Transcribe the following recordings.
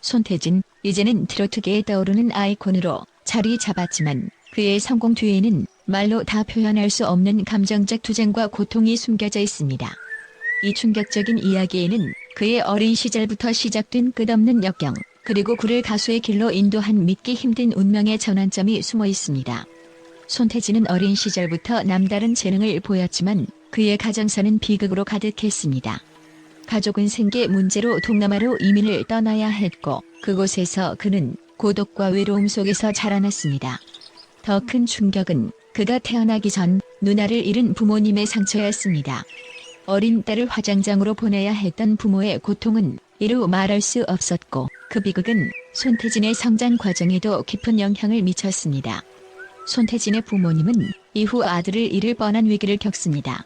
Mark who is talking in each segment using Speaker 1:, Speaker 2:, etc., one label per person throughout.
Speaker 1: 손태진, 이제는 트로트계에 떠오르는 아이콘으로 자리 잡았지만 그의 성공 뒤에는 말로 다 표현할 수 없는 감정적 투쟁과 고통이 숨겨져 있습니다. 이 충격적인 이야기에는 그의 어린 시절부터 시작된 끝없는 역경, 그리고 그를 가수의 길로 인도한 믿기 힘든 운명의 전환점이 숨어 있습니다. 손태진은 어린 시절부터 남다른 재능을 보였지만 그의 가정사는 비극으로 가득했습니다. 가족은 생계 문제로 동남아로 이민을 떠나야 했고 그곳에서 그는 고독과 외로움 속에서 자라났습니다. 더 큰 충격은 그가 태어나기 전 누나를 잃은 부모님의 상처였습니다. 어린 딸을 화장장으로 보내야 했던 부모의 고통은 이루 말할 수 없었고 그 비극은 손태진의 성장 과정에도 깊은 영향을 미쳤습니다. 손태진의 부모님은 이후 아들을 잃을 뻔한 위기를 겪습니다.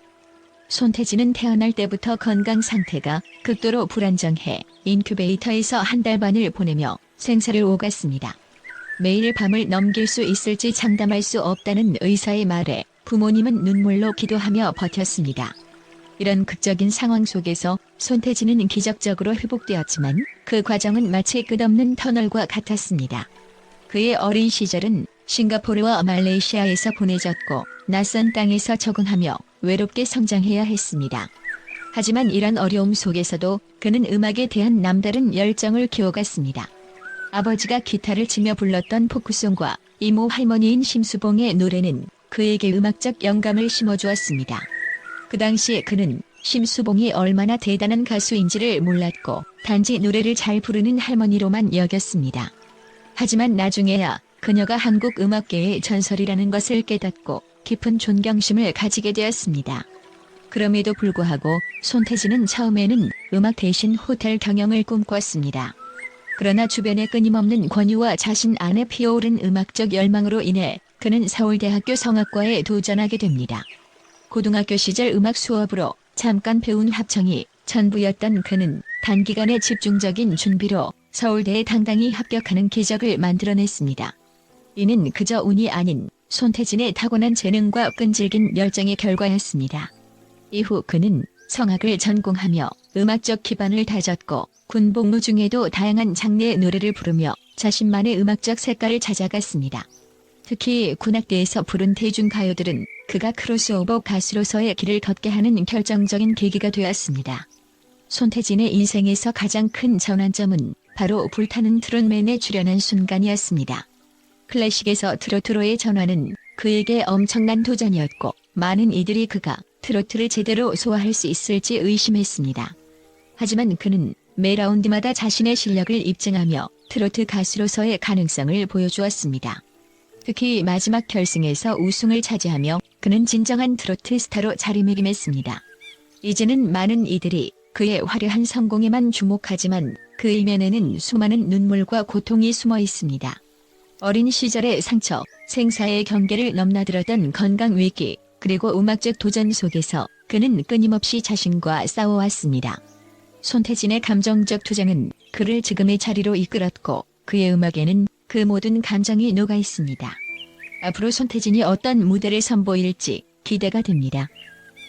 Speaker 1: 손태진은 태어날 때부터 건강 상태가 극도로 불안정해 인큐베이터에서 한 달 반을 보내며 생사를 오갔습니다. 매일 밤을 넘길 수 있을지 장담할 수 없다는 의사의 말에 부모님은 눈물로 기도하며 버텼습니다. 이런 극적인 상황 속에서 손태진은 기적적으로 회복되었지만 그 과정은 마치 끝없는 터널과 같았습니다. 그의 어린 시절은 싱가포르와 말레이시아에서 보내졌고 낯선 땅에서 적응하며 외롭게 성장해야 했습니다. 하지만 이런 어려움 속에서도 그는 음악에 대한 남다른 열정을 키워갔습니다. 아버지가 기타를 치며 불렀던 포크송과 이모 할머니인 심수봉의 노래는 그에게 음악적 영감을 심어주었습니다. 그 당시에 그는 심수봉이 얼마나 대단한 가수인지를 몰랐고 단지 노래를 잘 부르는 할머니로만 여겼습니다. 하지만 나중에야 그녀가 한국 음악계의 전설이라는 것을 깨닫고 깊은 존경심을 가지게 되었습니다. 그럼에도 불구하고 손태진은 처음에는 음악 대신 호텔 경영을 꿈꿨습니다. 그러나 주변의 끊임없는 권유와 자신 안에 피어오른 음악적 열망으로 인해 그는 서울대학교 성악과에 도전하게 됩니다. 고등학교 시절 음악 수업으로 잠깐 배운 합청이 전부였던 그는 단기간의 집중적인 준비로 서울대에 당당히 합격하는 기적을 만들어냈습니다. 이는 그저 운이 아닌 손태진의 타고난 재능과 끈질긴 열정의 결과였습니다. 이후 그는 성악을 전공하며 음악적 기반을 다졌고 군 복무 중에도 다양한 장르의 노래를 부르며 자신만의 음악적 색깔을 찾아갔습니다. 특히 군악대에서 부른 대중가요들은 그가 크로스오버 가수로서의 길을 걷게 하는 결정적인 계기가 되었습니다. 손태진의 인생에서 가장 큰 전환점은 바로 불타는 트롯맨에 출연한 순간이었습니다. 클래식에서 트로트로의 전환은 그에게 엄청난 도전이었고 많은 이들이 그가 트로트를 제대로 소화할 수 있을지 의심했습니다. 하지만 그는 매 라운드마다 자신의 실력을 입증하며 트로트 가수로서의 가능성을 보여주었습니다. 특히 마지막 결승에서 우승을 차지하며 그는 진정한 트로트 스타로 자리매김했습니다. 이제는 많은 이들이 그의 화려한 성공에만 주목하지만 그 이면에는 수많은 눈물과 고통이 숨어 있습니다. 어린 시절의 상처, 생사의 경계를 넘나들었던 건강 위기, 그리고 음악적 도전 속에서 그는 끊임없이 자신과 싸워왔습니다. 손태진의 감정적 투쟁은 그를 지금의 자리로 이끌었고 그의 음악에는 그 모든 감정이 녹아 있습니다. 앞으로 손태진이 어떤 무대를 선보일지 기대가 됩니다.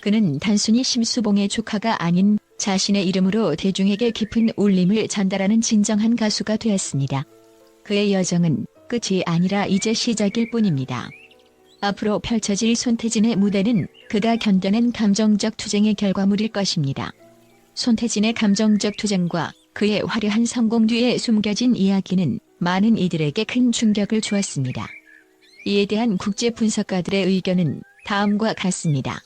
Speaker 1: 그는 단순히 심수봉의 조카가 아닌 자신의 이름으로 대중에게 깊은 울림을 전달하는 진정한 가수가 되었습니다. 그의 여정은 끝이 아니라 이제 시작일 뿐입니다. 앞으로 펼쳐질 손태진의 무대는 그가 견뎌낸 감정적 투쟁의 결과물일 것입니다. 손태진의 감정적 투쟁과 그의 화려한 성공 뒤에 숨겨진 이야기는 많은 이들에게 큰 충격을 주었습니다. 이에 대한 국제 분석가들의 의견은 다음과 같습니다.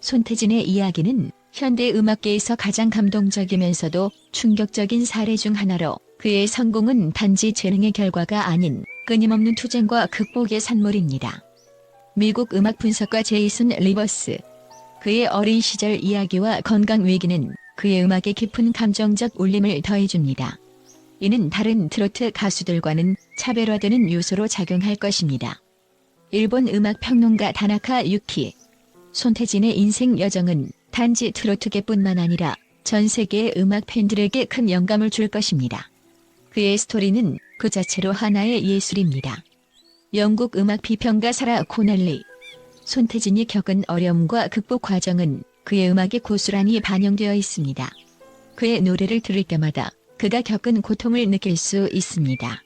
Speaker 1: 손태진의 이야기는 현대 음악계에서 가장 감동적이면서도 충격적인 사례 중 하나로 그의 성공은 단지 재능의 결과가 아닌 끊임없는 투쟁과 극복의 산물입니다. 미국 음악 분석가 제이슨 리버스 그의 어린 시절 이야기와 건강 위기는 그의 음악에 깊은 감정적 울림을 더해줍니다. 이는 다른 트로트 가수들과는 차별화되는 요소로 작용할 것입니다. 일본 음악 평론가 다나카 유키 손태진의 인생 여정은 단지 트로트계뿐만 아니라 전 세계의 음악 팬들에게 큰 영감을 줄 것입니다. 그의 스토리는 그 자체로 하나의 예술입니다. 영국 음악 비평가 사라 코넬리 손태진이 겪은 어려움과 극복 과정은 그의 음악에 고스란히 반영되어 있습니다. 그의 노래를 들을 때마다 그가 겪은 고통을 느낄 수 있습니다.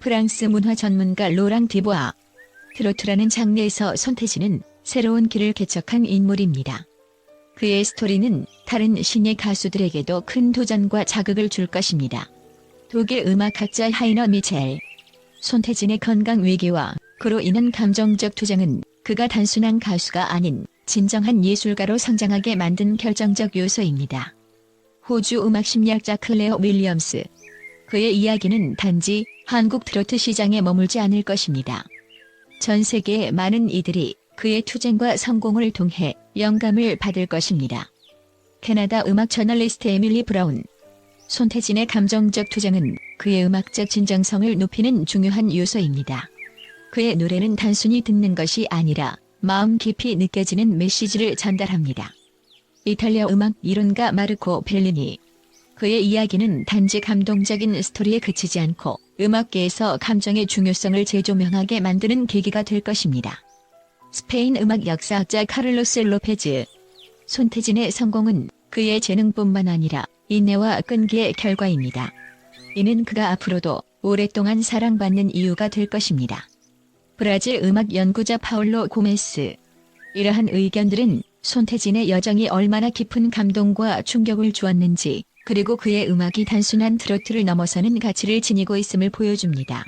Speaker 1: 프랑스 문화 전문가 로랑 디보아 트로트라는 장르에서 손태진은 새로운 길을 개척한 인물입니다. 그의 스토리는 다른 신예 가수들에게도 큰 도전과 자극을 줄 것입니다. 독일 음악학자 하이너 미첼 손태진의 건강 위기와 그로 인한 감정적 투쟁은 그가 단순한 가수가 아닌 진정한 예술가로 성장하게 만든 결정적 요소입니다. 호주 음악 심리학자 클레어 윌리엄스 그의 이야기는 단지 한국 트로트 시장에 머물지 않을 것입니다. 전 세계의 많은 이들이 그의 투쟁과 성공을 통해 영감을 받을 것입니다. 캐나다 음악 저널리스트 에밀리 브라운 손태진의 감정적 투쟁은 그의 음악적 진정성을 높이는 중요한 요소입니다. 그의 노래는 단순히 듣는 것이 아니라 마음 깊이 느껴지는 메시지를 전달합니다. 이탈리아 음악 이론가 마르코 벨리니 그의 이야기는 단지 감동적인 스토리에 그치지 않고 음악계에서 감정의 중요성을 재조명하게 만드는 계기가 될 것입니다. 스페인 음악 역사학자 카를로스 로페즈 손태진의 성공은 그의 재능뿐만 아니라 인내와 끈기의 결과입니다. 이는 그가 앞으로도 오랫동안 사랑받는 이유가 될 것입니다. 브라질 음악 연구자 파울로 고메스 이러한 의견들은 손태진의 여정이 얼마나 깊은 감동과 충격을 주었는지 그리고 그의 음악이 단순한 트로트를 넘어서는 가치를 지니고 있음을 보여줍니다.